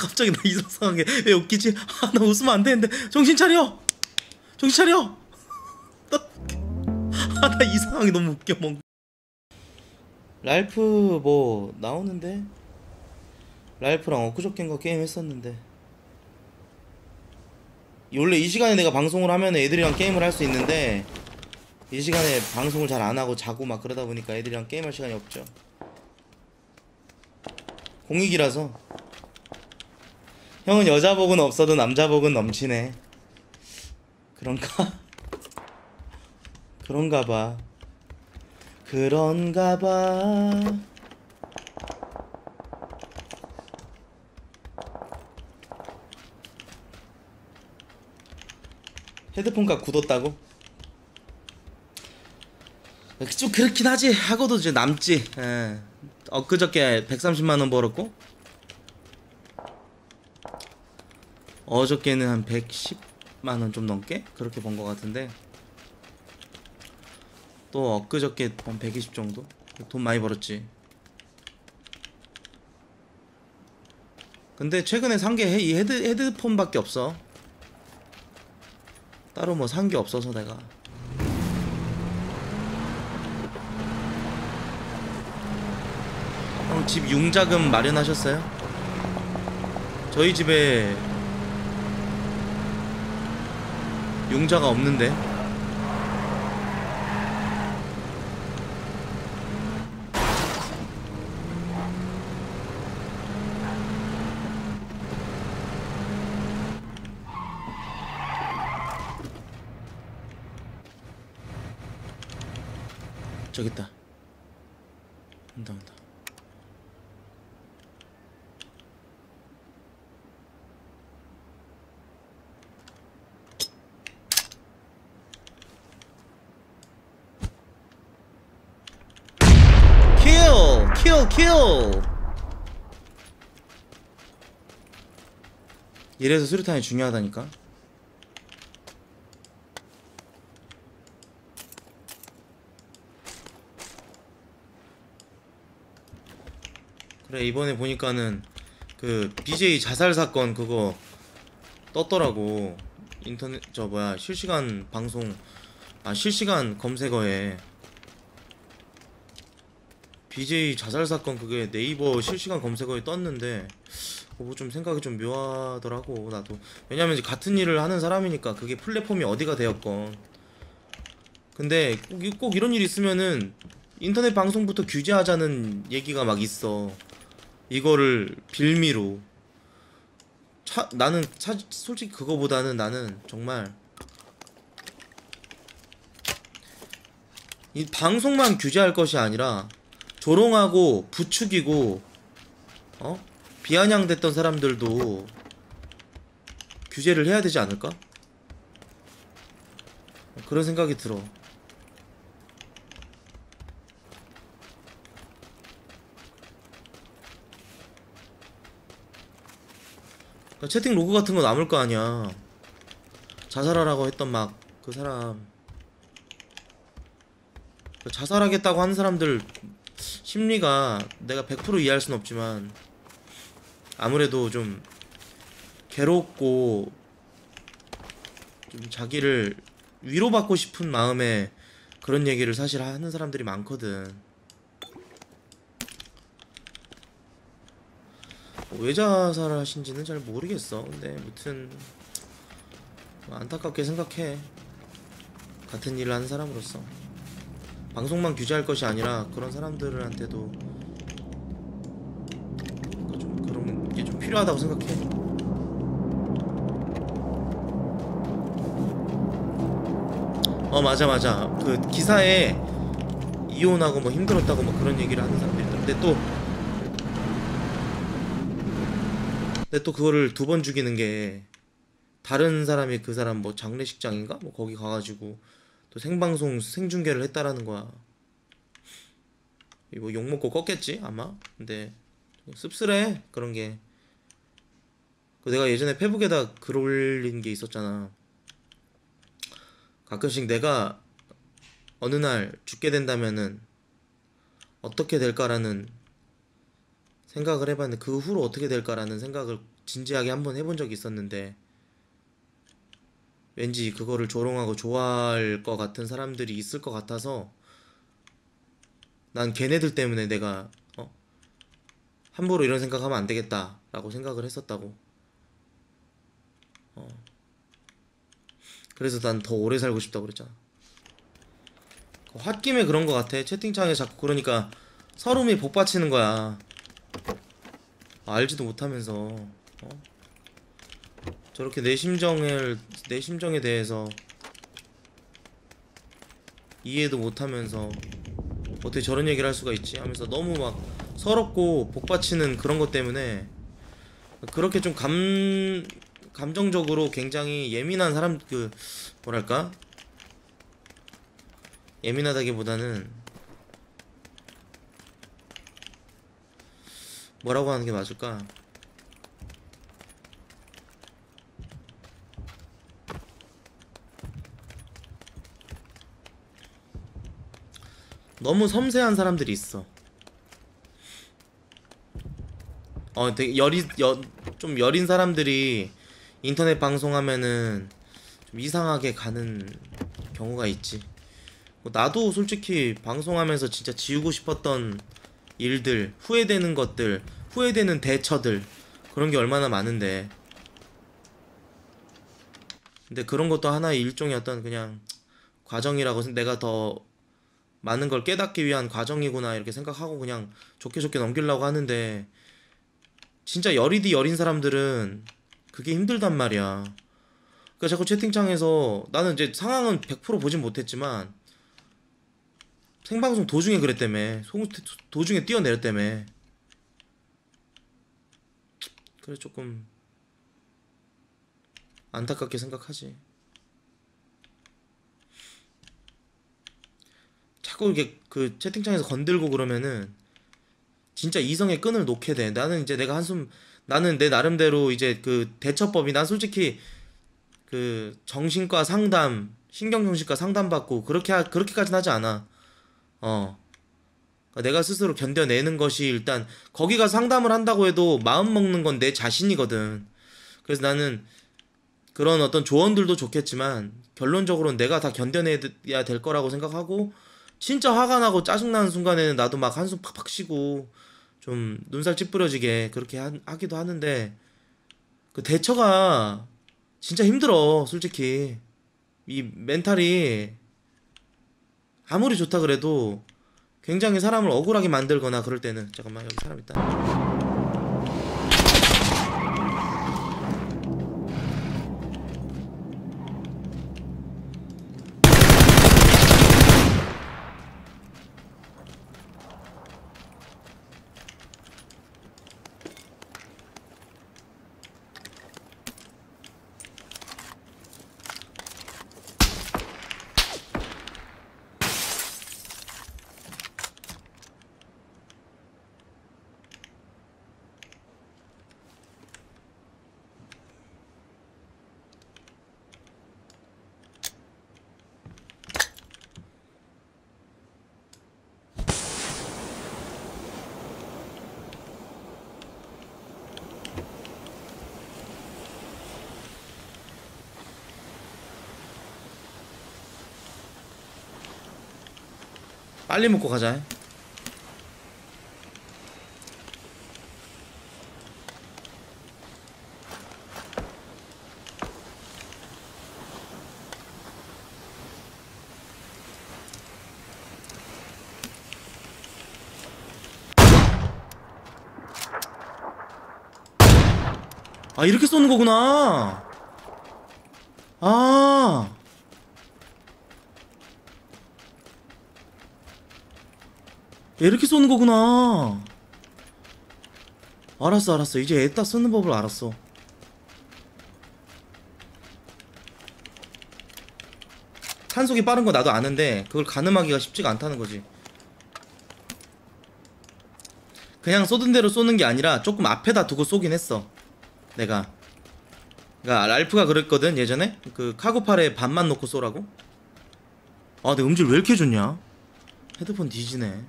갑자기 나 이상하게 왜 웃기지? 아 나 웃으면 안 되는데. 정신 차려! 정신 차려! 아 나 이상하게 너무 웃겨 뭐 랄프 뭐 나오는데? 랄프랑 엊그저께인가 게임 했었는데. 원래 이 시간에 내가 방송을 하면 애들이랑 게임을 할 수 있는데 이 시간에 방송을 잘 안 하고 자고 막 그러다 보니까 애들이랑 게임할 시간이 없죠. 공익이라서 형은 여자복은 없어도 남자복은 넘치네 그런가? 그런가 봐 그런가 봐 헤드폰값 굳었다고? 좀 그렇긴 하지 하고도 이제 남지 예. 엊그저께 130만원 벌었고 어저께는 한 110만원 좀 넘게 그렇게 번 것 같은데 또 엊그저께 한 120 정도? 돈 많이 벌었지. 근데 최근에 산 게 이 헤드, 헤드폰밖에 없어. 따로 뭐 산 게 없어서 내가. 형 집 융자금 마련하셨어요? 저희 집에 융자가 없는데 저기 있다 온다 온다 킬! 킬! 킬! 이래서 수류탄이 중요하다니까 그래 이번에 보니까는 그 BJ 자살 사건 그거 떴더라고 인터넷 저 뭐야 실시간 방송 아 실시간 검색어에 BJ 자살 사건 그게 네이버 실시간 검색어에 떴는데 어, 뭐좀 생각이 좀 묘하더라고 나도. 왜냐면 이제 같은 일을 하는 사람이니까 그게 플랫폼이 어디가 되었건. 근데 꼭, 이- 꼭 이런 일 있으면은 인터넷 방송부터 규제하자는 얘기가 막 있어. 이거를 빌미로. 차, 나는 사, 솔직히 그거보다는 나는 정말 이 방송만 규제할 것이 아니라 조롱하고 부추기고 어 비아냥댔던 사람들도 규제를 해야 되지 않을까? 그런 생각이 들어. 그러니까 채팅 로그 같은 거 남을 거 아니야. 자살하라고 했던 막 그 사람 그 자살하겠다고 하는 사람들 심리가 내가 100% 이해할 순 없지만 아무래도 좀 괴롭고 좀 자기를 위로받고 싶은 마음에 그런 얘기를 사실 하는 사람들이 많거든. 왜 자살을 하신지는 잘 모르겠어. 근데 무튼 뭐 안타깝게 생각해. 같은 일을 하는 사람으로서 방송만 규제할 것이 아니라 그런 사람들한테도 좀 그런 게 좀 필요하다고 생각해. 어 맞아 맞아. 그 기사에 이혼하고 뭐 힘들었다고 뭐 그런 얘기를 하는 사람들이 있던데 또 근데 또 그거를 두 번 죽이는 게 다른 사람이 그 사람 뭐 장례식장인가? 뭐 거기 가가지고 또 생방송 생중계를 했다라는 거야. 이거 욕 먹고 껐겠지 아마? 근데 씁쓸해 그런 게. 그 내가 예전에 페북에다 글 올린 게 있었잖아. 가끔씩 내가 어느 날 죽게 된다면은 어떻게 될까라는 생각을 해봤는데 그 후로 어떻게 될까라는 생각을 진지하게 한번 해본 적이 있었는데 왠지 그거를 조롱하고 좋아할 것 같은 사람들이 있을 것 같아서 난 걔네들 때문에 내가 어? 함부로 이런 생각하면 안 되겠다 라고 생각을 했었다고. 어. 그래서 난 더 오래 살고 싶다고 그랬잖아. 그 홧김에 그런 것 같아. 채팅창에 자꾸 그러니까 서름이 복받치는 거야. 알지도 못하면서 어? 저렇게 내 심정을 내 심정에 대해서 이해도 못하면서 어떻게 저런 얘기를 할 수가 있지 하면서 너무 막 서럽고 복받치는 그런 것 때문에 그렇게 좀 감 감정적으로 굉장히 예민한 사람 그 뭐랄까 예민하다기보다는 뭐라고 하는 게 맞을까? 너무 섬세한 사람들이 있어. 어, 되게 여리 여, 좀 여린 사람들이 인터넷 방송하면은 좀 이상하게 가는 경우가 있지. 뭐 나도 솔직히 방송하면서 진짜 지우고 싶었던 일들, 후회되는 것들, 후회되는 대처들 그런 게 얼마나 많은데. 근데 그런 것도 하나의 일종의 어떤 그냥 과정이라고 생- 내가 더 많은 걸 깨닫기 위한 과정이구나 이렇게 생각하고 그냥 좋게 좋게 넘기려고 하는데 진짜 여리디 여린 사람들은 그게 힘들단 말이야. 그러니까 자꾸 채팅창에서 나는 이제 상황은 100% 보진 못했지만 생방송 도중에 그랬다며 송- 도중에 뛰어내렸다며 그래 조금 안타깝게 생각하지. 자꾸 이렇게 그 채팅창에서 건들고 그러면은 진짜 이성의 끈을 놓게 돼. 나는 이제 내가 한숨 나는 내 나름대로 이제 그 대처법이 난 솔직히 그 정신과 상담, 신경정신과 상담 받고 그렇게 하, 그렇게까지는 하지 않아. 어. 그러니까 내가 스스로 견뎌내는 것이 일단 거기 가서 상담을 한다고 해도 마음 먹는 건 내 자신이거든. 그래서 나는 그런 어떤 조언들도 좋겠지만 결론적으로는 내가 다 견뎌내야 될 거라고 생각하고 진짜 화가 나고 짜증나는 순간에는 나도 막 한숨 팍팍 쉬고 좀 눈살 찌푸려지게 그렇게 하, 하기도 하는데 그 대처가 진짜 힘들어 솔직히. 이 멘탈이 아무리 좋다 그래도 굉장히 사람을 억울하게 만들거나 그럴 때는 잠깐만 여기 사람 있다 빨리 먹고 가자. 아 이렇게 쏘는 거구나. 아 이렇게 쏘는 거구나. 알았어, 알았어. 이제 애따 쓰는 법을 알았어. 산속이 빠른 거 나도 아는데 그걸 가늠하기가 쉽지가 않다는 거지. 그냥 쏘던 대로 쏘는 게 아니라 조금 앞에다 두고 쏘긴 했어. 내가. 그러니까 랄프가 그랬거든 예전에 그 카고팔에 반만 놓고 쏘라고. 아, 내 음질 왜 이렇게 좋냐? 헤드폰 뒤지네.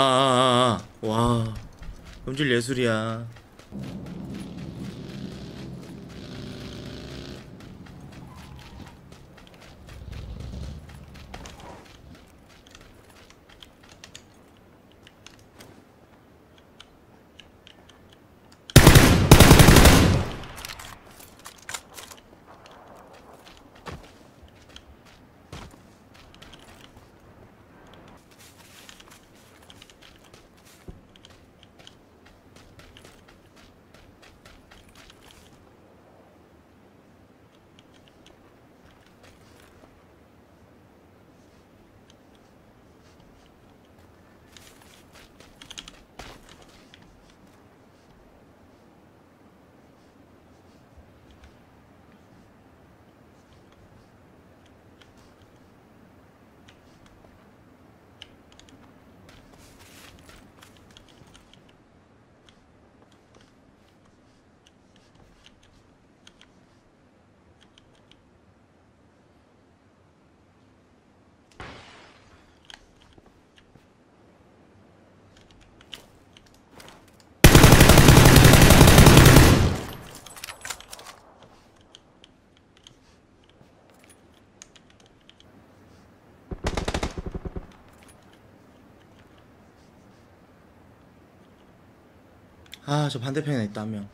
아, 아. 와. 음질 예술이야. 아, 저 반대편에 있다, 한 명.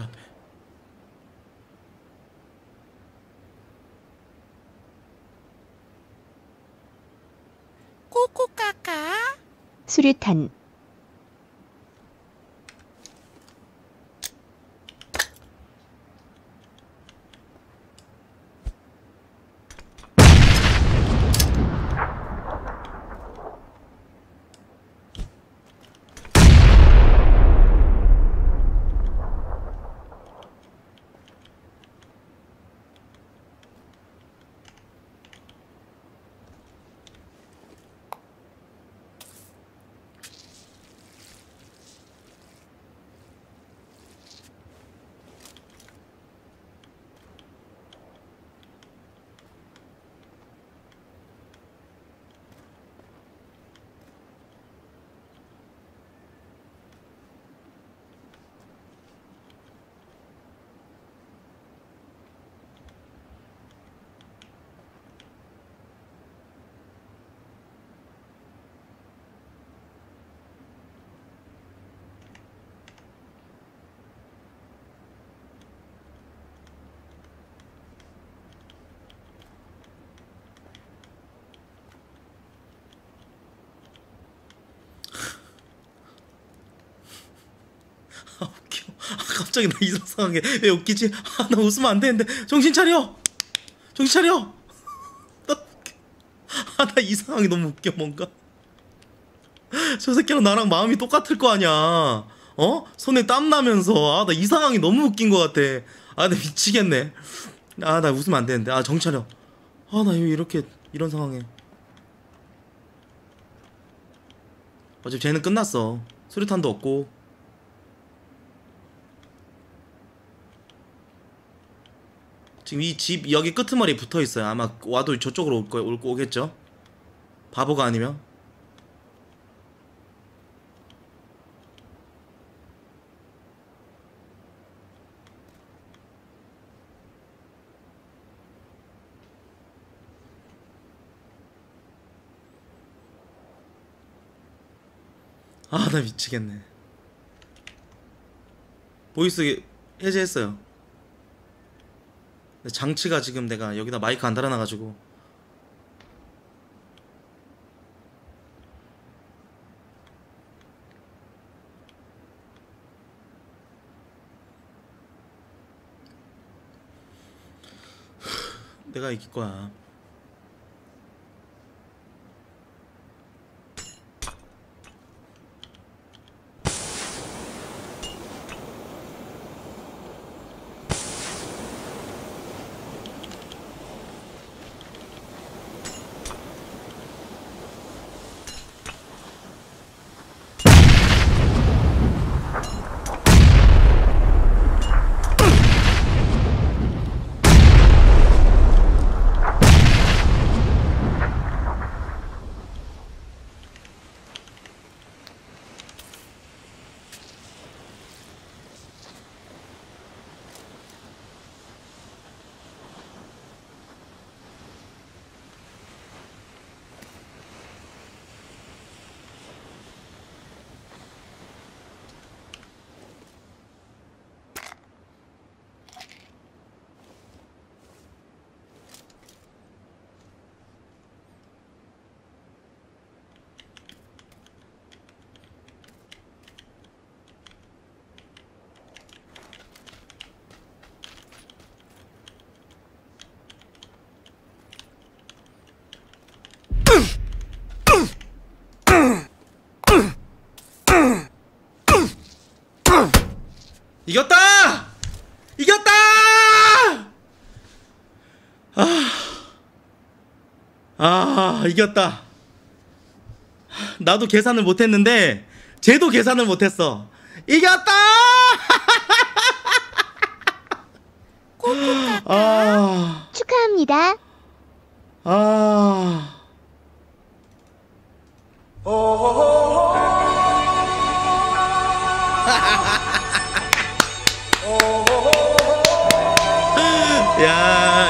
앞에. 수류탄 아, 웃겨. 아, 갑자기 나 이상하게 왜 웃기지? 아, 나 웃으면 안 되는데. 정신 차려! 정신 차려! 아, 나 이상하게 너무 웃겨, 뭔가. 저 새끼랑 나랑 마음이 똑같을 거 아니야. 어? 손에 땀 나면서. 아, 나 이상하게 너무 웃긴 것 같아. 아, 나 미치겠네. 아, 나 웃으면 안 되는데. 아, 정신 차려. 아, 나왜 이렇게, 이런 상황에. 어차피 쟤는 끝났어. 수류탄도 없고. 지금 이 집 여기 끄트머리 붙어 있어요. 아마 와도 저쪽으로 올 거, 올, 오겠죠? 바보가 아니면. 아 나 미치겠네 보이스 해제했어요 장치가 지금 내가 여기다 마이크 안 달아놔가지고. 내가 이길 거야 이겼다! 이겼다! 아, 아 이겼다. 나도 계산을 못했는데 쟤도 계산을 못했어. 이겼다! 아, 축하합니다. 아. 야, 이거